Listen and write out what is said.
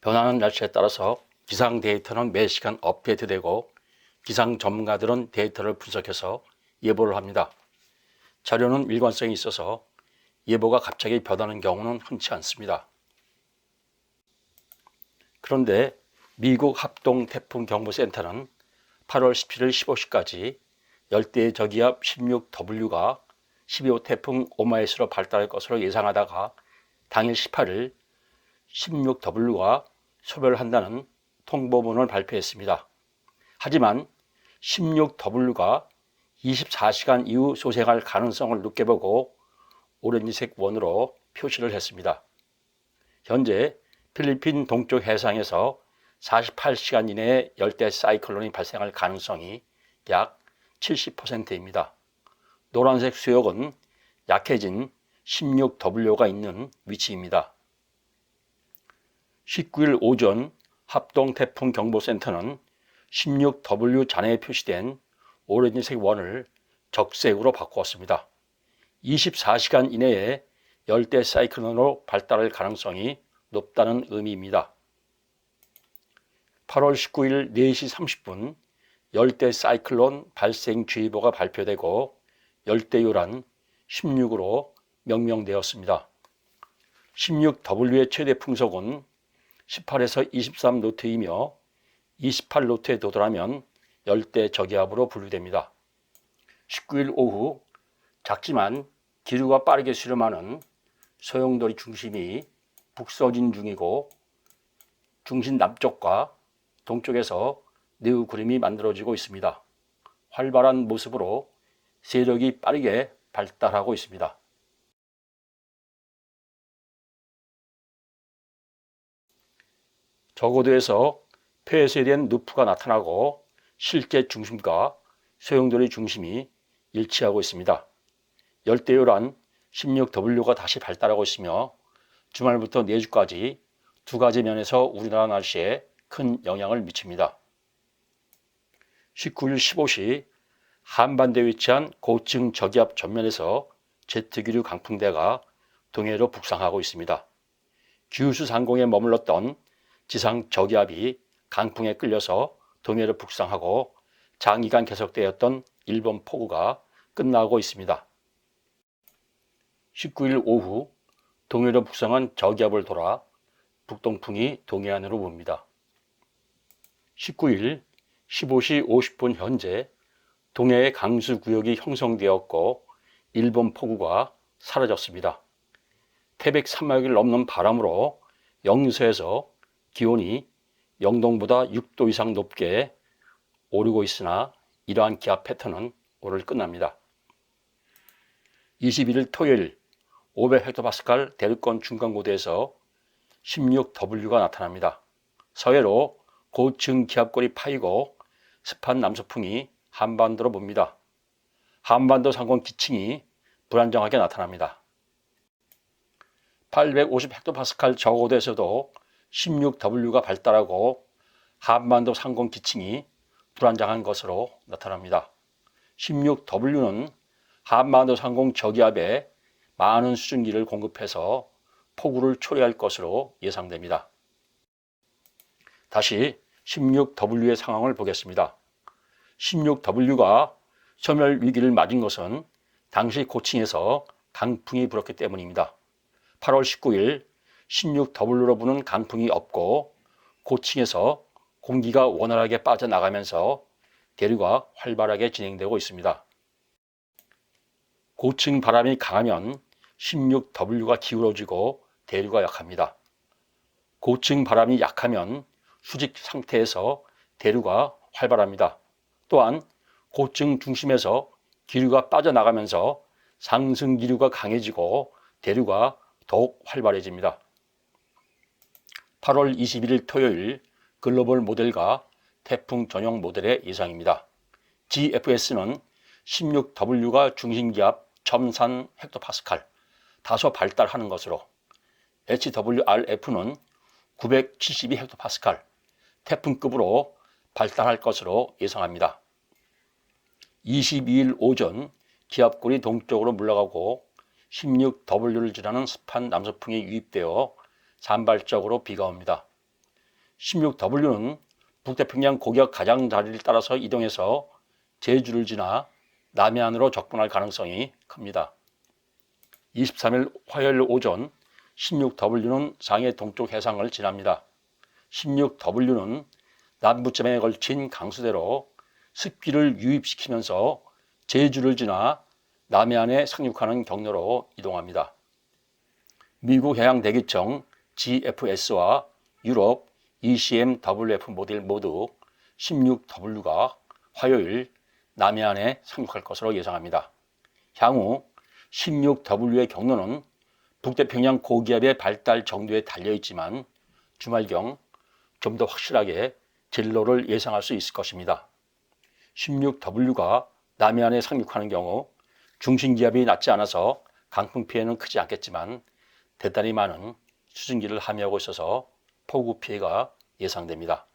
변하는 날씨에 따라서 기상 데이터는 매 시간 업데이트되고 기상 전문가들은 데이터를 분석해서 예보를 합니다. 자료는 일관성이 있어서 예보가 갑자기 변하는 경우는 흔치 않습니다. 그런데 미국 합동 태풍 경보센터는 8월 17일 15시까지 열대 저기압 16W가 12호 태풍 오마이스로 발달할 것으로 예상하다가 당일 18일 16W가 소멸한다는 통보문을 발표했습니다. 하지만 16W가 24시간 이후 소생할 가능성을 높게 보고 오렌지색 원으로 표시를 했습니다. 현재 필리핀 동쪽 해상에서 48시간 이내에 열대 사이클론이 발생할 가능성이 약 70%입니다. 노란색 수역은 약해진 16W가 있는 위치입니다. 19일 오전 합동태풍경보센터는 16W 잔해에 표시된 오렌지색 원을 적색으로 바꾸었습니다. 24시간 이내에 열대 사이클론으로 발달할 가능성이 높다는 의미입니다. 8월 19일 4시 30분 열대 사이클론 발생주의보가 발표되고 열대요란 16으로 명명되었습니다. 16W의 최대 풍속은 18에서 23 노트이며 28 노트에 도달하면 열대 저기압으로 분류됩니다. 19일 오후 작지만 기류가 빠르게 수렴하는 소용돌이 중심이 북서진 중이고 중심 남쪽과 동쪽에서 내우 구름이 만들어지고 있습니다. 활발한 모습으로 세력이 빠르게 발달하고 있습니다. 저고도에서 폐쇄된 누프가 나타나고 실제 중심과 소용돌이 중심이 일치하고 있습니다. 열대요란 16W가 다시 발달하고 있으며 주말부터 내주까지 두 가지 면에서 우리나라 날씨에 큰 영향을 미칩니다. 19일 15시 한반도에 위치한 고층 저기압 전면에서 제트기류 강풍대가 동해로 북상하고 있습니다. 규슈 상공에 머물렀던 지상 저기압이 강풍에 끌려서 동해로 북상하고 장기간 계속되었던 일본 폭우가 끝나고 있습니다. 19일 오후 동해로 북상한 저기압을 돌아 북동풍이 동해안으로 붑니다. 19일 15시 50분 현재 동해의 강수 구역이 형성되었고 일본 폭우가 사라졌습니다. 태백 사막을 넘는 바람으로 영서에서 기온이 영동보다 6도 이상 높게 오르고 있으나 이러한 기압 패턴은 오늘 끝납니다. 21일 토요일 500헥토파스칼 대륙권 중간고도에서 16W가 나타납니다. 서해로 고층 기압골이 파이고 습한 남서풍이 한반도로 봅니다. 한반도 상공 기층이 불안정하게 나타납니다. 850헥토파스칼 저고도에서도 16W가 발달하고 한반도 상공 기층이 불안정한 것으로 나타납니다. 16W는 한반도 상공 저기압에 많은 수증기를 공급해서 폭우를 초래할 것으로 예상됩니다. 다시 16W의 상황을 보겠습니다. 16W가 소멸 위기를 맞은 것은 당시 고층에서 강풍이 불었기 때문입니다. 8월 19일 16W로 부는 강풍이 없고 고층에서 공기가 원활하게 빠져나가면서 대류가 활발하게 진행되고 있습니다. 고층 바람이 강하면 16W가 기울어지고 대류가 약합니다. 고층 바람이 약하면 수직 상태에서 대류가 활발합니다. 또한 고층 중심에서 기류가 빠져나가면서 상승 기류가 강해지고 대류가 더욱 활발해집니다. 8월 21일 토요일 글로벌 모델과 태풍 전용 모델의 예상입니다. GFS는 16W가 중심기압 1003 헥토파스칼 다소 발달하는 것으로 HWRF는 972 헥토파스칼 태풍급으로 발달할 것으로 예상합니다. 22일 오전 기압골이 동쪽으로 물러가고 16W를 지나는 습한 남서풍이 유입되어 산발적으로 비가 옵니다. 16W는 북태평양 고기압 가장자리를 따라서 이동해서 제주를 지나 남해안으로 접근할 가능성이 큽니다. 23일 화요일 오전 16W는 상해 동쪽 해상을 지납니다. 16W는 남부점에 걸친 강수대로 습기를 유입시키면서 제주를 지나 남해안에 상륙하는 경로로 이동합니다. 미국 해양대기청 GFS와 유럽 ECMWF 모델 모두 16W가 화요일 남해안에 상륙할 것으로 예상합니다. 향후 16W의 경로는 북태평양 고기압의 발달 정도에 달려 있지만 주말경 좀 더 확실하게 진로를 예상할 수 있을 것입니다. 16W가 남해안에 상륙하는 경우 중심기압이 낮지 않아서 강풍 피해는 크지 않겠지만 대단히 많은 수증기를 함유하고 있어서 폭우 피해가 예상됩니다.